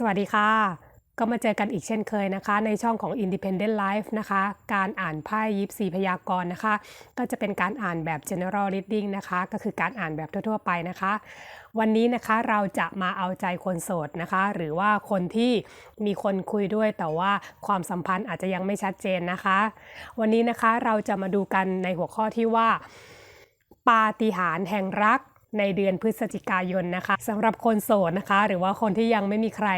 สวัสดีค่ะ ก็มาเจอกันอีกเช่นเคยนะคะ ในช่องของ Independent Life นะคะ การอ่านไพ่ยิปซีพยากรณ์นะคะ ก็จะเป็นการอ่านแบบ general reading นะคะ ก็คือการอ่านแบบทั่วๆไปนะคะ วันนี้นะคะเราจะมาเอาใจคนโสดนะคะ หรือว่าคนที่มีคนคุยด้วยแต่ว่าความสัมพันธ์อาจจะยังไม่ชัดเจนนะคะ วันนี้นะคะเราจะมาดูกันในหัวข้อที่ว่า ปาฏิหาริย์แห่งรัก ในเดือนพฤศจิกายนนะคะสำหรับคนโสดนะคะ หรือว่าคนที่ยังไม่มีใคร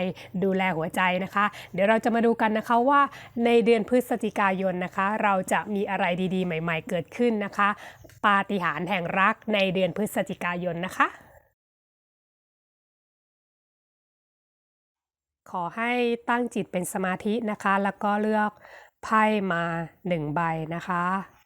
ดูแลหัวใจนะคะ เดี๋ยวเราจะมาดูกันนะคะว่าในเดือนพฤศจิกายนนะคะ เราจะมีอะไรดีๆ ใหม่ ๆ เกิดขึ้นนะคะ ปาฏิหาริย์แห่งรักในเดือนพฤศจิกายนนะคะขอให้ตั้งจิตเป็นสมาธินะคะ แล้วก็เลือกไพ่มาหนึ่งใบนะคะ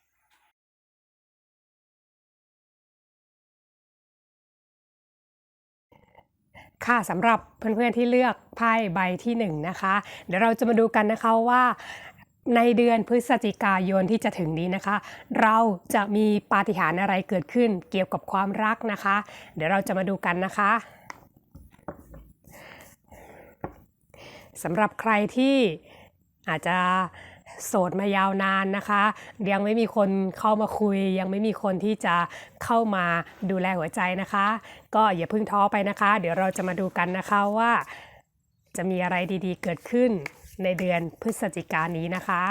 ค่ะสำหรับเพื่อนๆที่เลือกไพ่ใบที่1นงนะคะ เดี๋ยวเราจะมาดูกันนะคะว่าในเดือนพฤศจิกายนที่จะถึงนี้นะคะ เราจะมีปาฏิหาริย์อะไรเกิดขึ้นเกี่ยวกับความรักนะคะ เดี๋ยวเราจะมาดูกันนะคะสำหรับใครที่อาจจะ โสดมายาวนานนะคะ ยังไม่มีคนเข้ามาคุย ยังไม่มีคนที่จะเข้ามาดูแลหัวใจนะคะ ก็อย่าเพิ่งท้อไปนะคะ เดี๋ยวเราจะมาดูกันนะคะว่า จะมีอะไรดีๆ เกิดขึ้นในเดือนพฤศจิกายนนี้นะคะ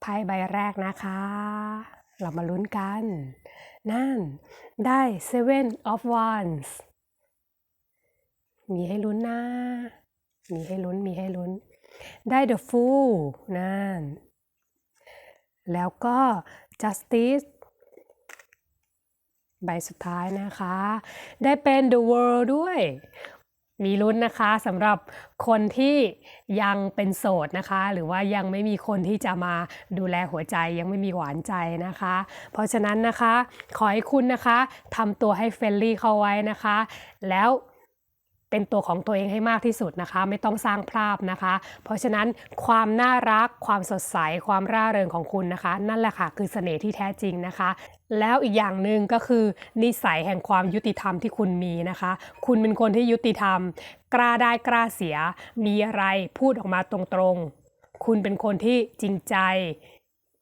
ไพ่ใบแรกนะคะ เรามาลุ้นกัน นั่นได้ Seven of Wands มีให้ลุ้นนะ มีให้ลุ้น มีให้ลุ้น ได้ The Fool นั่น แล้วก็ Justice ใบสุดท้ายนะคะ ได้เป็น The World ด้วย มีลุ้นนะคะสำหรับคนที่ยังเป็นโสดนะคะ หรือว่ายังไม่มีคนที่จะมาดูแลหัวใจยังไม่มีหวานใจนะคะ เพราะฉะนั้นนะคะ ขอให้คุณนะคะทำตัวให้เฟรนลี่เข้าไว้นะคะ แล้ว เป็นตัวของตัวเองให้มากที่สุดนะคะ ไม่ต้องสร้างภาพนะคะ เพราะฉะนั้นความน่ารักความสดใสความร่าเริงของคุณนะคะ นั่นแหละค่ะ คือเสน่ห์ที่แท้จริงนะคะ แล้วอีกอย่างหนึ่งก็คือ นิสัยแห่งความยุติธรรมที่คุณมีนะคะ คุณเป็นคนที่ยุติธรรม กล้าได้กล้าเสีย มีอะไรพูดออกมาตรงๆ คุณเป็นคนที่จริงใจ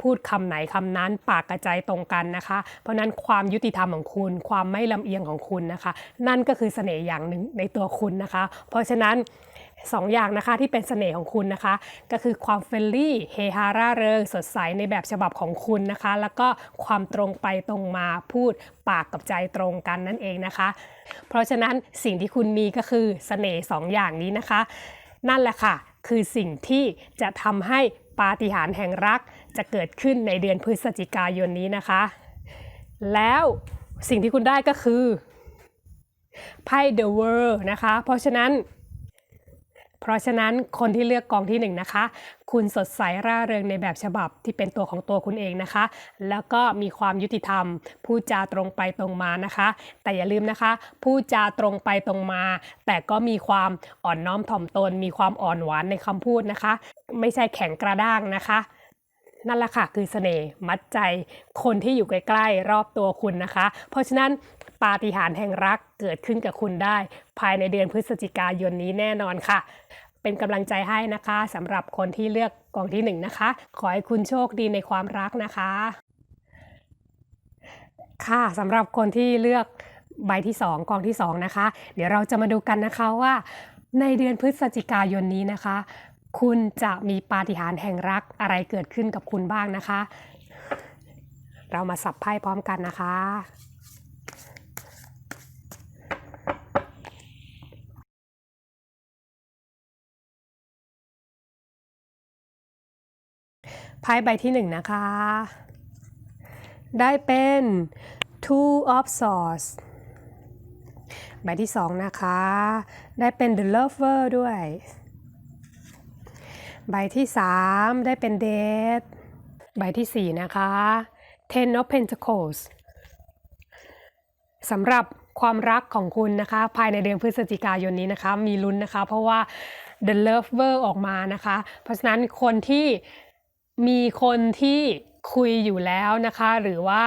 พูดคำไหนคำนั้นปากกระใจตรงกันนะคะ เพราะนั้นความยุติธรรมของคุณ ความไม่ลำเอียงของคุณนะคะ นั่นก็คือเสน่ห์อย่างหนึ่งในตัวคุณนะคะ เพราะฉะนั้นสองอย่างนะคะที่เป็นเสน่ห์ของคุณนะคะ ก็คือความเฟรนลี่เฮฮาร่าเริงสดใสในแบบฉบับของคุณนะคะ แล้วก็ความตรงไปตรงมาพูดปากกับใจตรงกันนั่นเองนะคะ เพราะฉะนั้นสิ่งที่คุณมีก็คือเสน่ห์สองอย่างนี้นะคะ นั่นแหละค่ะ คือสิ่งที่จะทำให้ ปาฏิหาริย์แห่งรักจะเกิดขึ้นในเดือนพฤศจิกายนนี้นะคะ แล้วสิ่งที่คุณได้ก็คือไพ่ The World นะคะ เพราะฉะนั้น เพราะฉะนั้นคนที่เลือกกองที่หนึ่งนะคะ คุณสดใสร่าเริงในแบบฉบับที่เป็นตัวของตัวคุณเองนะคะ แล้วก็มีความยุติธรรม พูดจาตรงไปตรงมานะคะ แต่อย่าลืมนะคะ พูดจาตรงไปตรงมา แต่ก็มีความอ่อนน้อมถ่อมตน มีความอ่อนหวานในคำพูดนะคะ ไม่ใช่แข็งกระด้างนะคะนั่นแหละค่ะคือเสน่ห์มัดใจคนที่อยู่ใกล้ ๆ รอบตัวคุณนะคะ เพราะฉะนั้น ปาฏิหาริย์แห่งรักเกิดขึ้นกับคุณได้ ภายในเดือนพฤศจิกายนนี้แน่นอนค่ะ เป็นกำลังใจให้นะคะสำหรับคนที่เลือกกองที่หนึ่งนะคะ ขอให้คุณโชคดีในความรักนะคะ ค่ะสำหรับคนที่เลือกใบที่2กองที่2นะคะ เดี๋ยวเราจะมาดูกันนะคะว่า ในเดือนพฤศจิกายนนี้นะคะ คุณจะมีปาฏิหาริย์แห่งรักอะไรเกิดขึ้นกับคุณบ้างนะคะ เรามาสับไพ่พร้อมกันนะคะ ไพ่ใบที่หนึ่งนะคะ ได้เป็น two of swords ใบที่สองนะคะ ได้เป็น the lover ด้วย ใบที่สามได้เป็น death ใบที่สี่นะคะ ten of pentacles สำหรับความรักของคุณนะคะ ภายในเดือนพฤศจิกายนนี้นะคะ มีลุ้นนะคะ เพราะว่า the lover ออกมานะคะ เพราะฉะนั้นคนที่ มีคนที่คุยอยู่แล้วนะคะ หรือว่า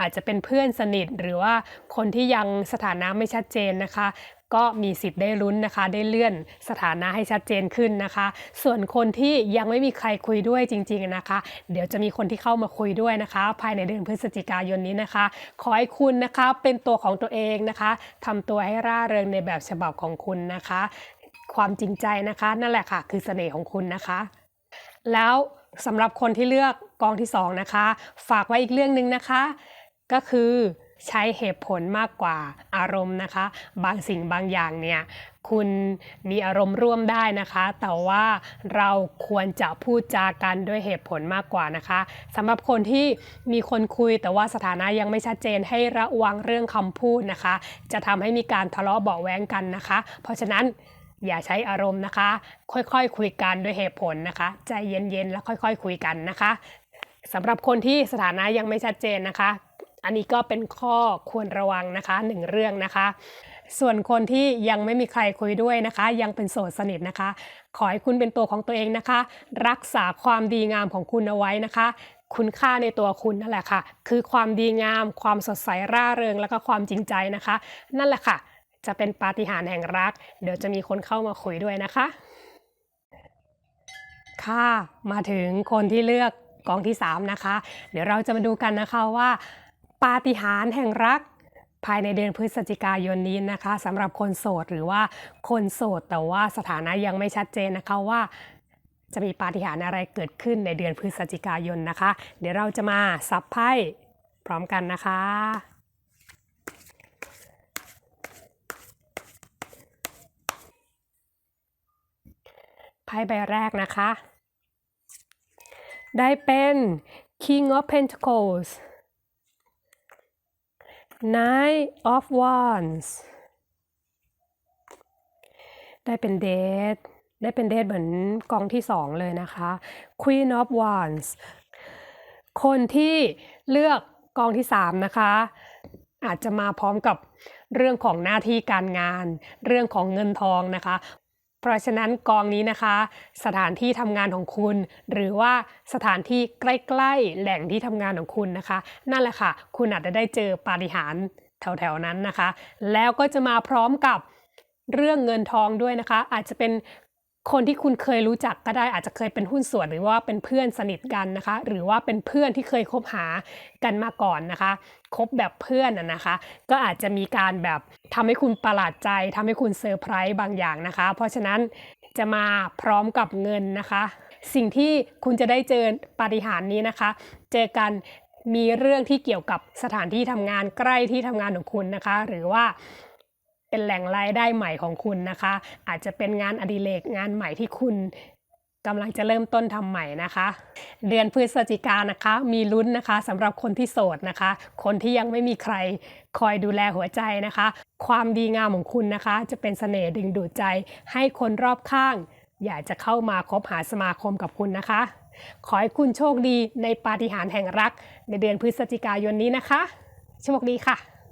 อาจจะเป็นเพื่อนสนิทหรือว่าคนที่ยังสถานะไม่ชัดเจนนะคะ ก็มีสิทธิ์ได้ลุ้นนะคะ ได้เลื่อนสถานะให้ชัดเจนขึ้นนะคะ ส่วนคนที่ยังไม่มีใครคุยด้วยจริงๆนะคะ เดี๋ยวจะมีคนที่เข้ามาคุยด้วยนะคะ ภายในเดือนพฤศจิกายนนี้นะคะ ขอให้คุณนะคะเป็นตัวของตัวเองนะคะทำตัวให้ร่าเริงในแบบฉบับของคุณนะคะ ความจริงใจนะคะ นั่นแหละค่ะ คือเสน่ห์ของคุณนะคะ แล้วสำหรับคนที่เลือกกองที่สองนะคะ ฝากไว้อีกเรื่องหนึ่งนะคะ ก็คือใช้เหตุผลมากกว่าอารมณ์นะคะ บางสิ่งบางอย่างเนี่ยคุณมีอารมณ์ร่วมได้นะคะ แต่ว่าเราควรจะพูดจากันด้วยเหตุผลมากกว่านะคะสำหรับคนที่มีคนคุยแต่ว่าสถานะยังไม่ชัดเจนให้ระวังเรื่องคำพูดนะคะ จะทำให้มีการทะเลาะเบาแว้งกันนะคะ เพราะฉะนั้น อย่าใช้อารมณ์นะคะ ค่อยๆคุยกันด้วยเหตุผลนะคะ ใจเย็นๆ แล้วค่อยๆคุยกันนะคะสำหรับคนที่สถานะยังไม่ชัดเจนนะคะ อันนี้ก็เป็นข้อควรระวังนะคะหนึ่งเรื่องนะคะ ส่วนคนที่ยังไม่มีใครคุยด้วยนะคะ ยังเป็นโสดสนิทนะคะ ขอให้คุณเป็นตัวของตัวเองนะคะ รักษาความดีงามของคุณเอาไว้นะคะคุณค่าในตัวคุณนั่นแหละค่ะ คือความดีงาม ความสดใสร่าเริง แล้วก็ความจริงใจนะคะ นั่นแหละค่ะ จะเป็นปาฏิหาริย์แห่งรัก เดี๋ยวจะมีคนเข้ามาคุยด้วยนะคะ ค่ะมาถึงคนที่เลือกกองที่ 3 นะคะ เดี๋ยวเราจะมาดูกันนะคะว่า ปาฏิหาริย์แห่งรักภายในเดือนพฤศจิกายนนี้นะคะสำหรับคนโสดหรือว่าคนโสดแต่ว่าสถานะยังไม่ชัดเจนนะคะว่า จะมีปาฏิหาริย์อะไรเกิดขึ้นในเดือนพฤศจิกายนนะคะ เดี๋ยวเราจะมาสับไพ่พร้อมกันนะคะ พ่ใบแรกนะคะ ได้เป็น King of Pentacles Nine of Wands ได้เป็นเดทได้เป็นเดทเหมือนกองที่สองเลยนะคะ Queen of Wands คนที่เลือกกองที่สามนะคะ อาจจะมาพร้อมกับเรื่องของหน้าที่การงาน เรื่องของเงินทองนะคะ เพราะฉะนั้นกองนี้นะคะ สถานที่ทำงานของคุณ หรือว่าสถานที่ใกล้ๆ แหล่งที่ทำงานของคุณนะคะ นั่นแหละค่ะ คุณอาจจะได้เจอปาฏิหาริย์แถวๆนั้นนะคะ แล้วก็จะมาพร้อมกับเรื่องเงินทองด้วยนะคะ อาจจะเป็น คนที่คุณเคยรู้จักก็ได้อาจจะเคยเป็นหุ้นส่วนหรือว่าเป็นเพื่อนสนิทกันนะคะ หรือว่าเป็นเพื่อนที่เคยคบหากันมาก่อนนะคะคบแบบเพื่อนนะนะคะ ก็อาจจะมีการแบบทำให้คุณประหลาดใจทำให้คุณเซอร์ไพรส์บางอย่างนะคะ เพราะฉะนั้นจะมาพร้อมกับเงินนะคะ สิ่งที่คุณจะได้เจอปาฏิหาริย์นี้นะคะ เจอกันมีเรื่องที่เกี่ยวกับสถานที่ทำงานใกล้ที่ทำงานของคุณนะคะ หรือว่า เป็นแหล่งรายได้ใหม่ของคุณนะคะ อาจจะเป็นงานอดิเรกงานใหม่ที่คุณกำลังจะเริ่มต้นทำใหม่นะคะ เดือนพฤศจิกายนะคะ มีลุ้นนะคะสำหรับคนที่โสดนะคะ คนที่ยังไม่มีใครคอยดูแลหัวใจนะคะ ความดีงามของคุณนะคะ จะเป็นเสน่ห์ดึงดูดใจ ให้คนรอบข้าง อยากจะเข้ามาคบหาสมาคมกับคุณนะคะ ขอให้คุณโชคดีในปาฏิหาริย์แห่งรัก ในเดือนพฤศจิกายนนี้นะคะ โชคดีค่ะ